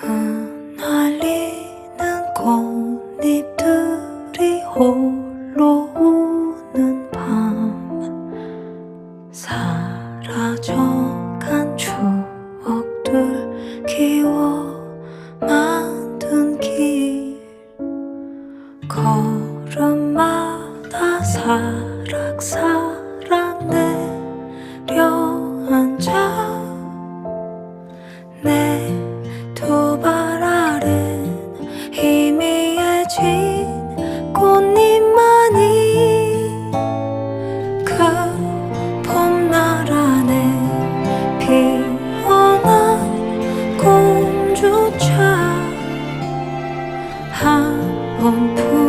흩날리는 꽃잎들이 홀로 우는 밤. 사라져간 추억들 기워 만든 길. 걸음마다 사락사락 내려앉아 내 희미해진 꽃잎만이 그 봄날 안에 피어난 꿈조차 한번 품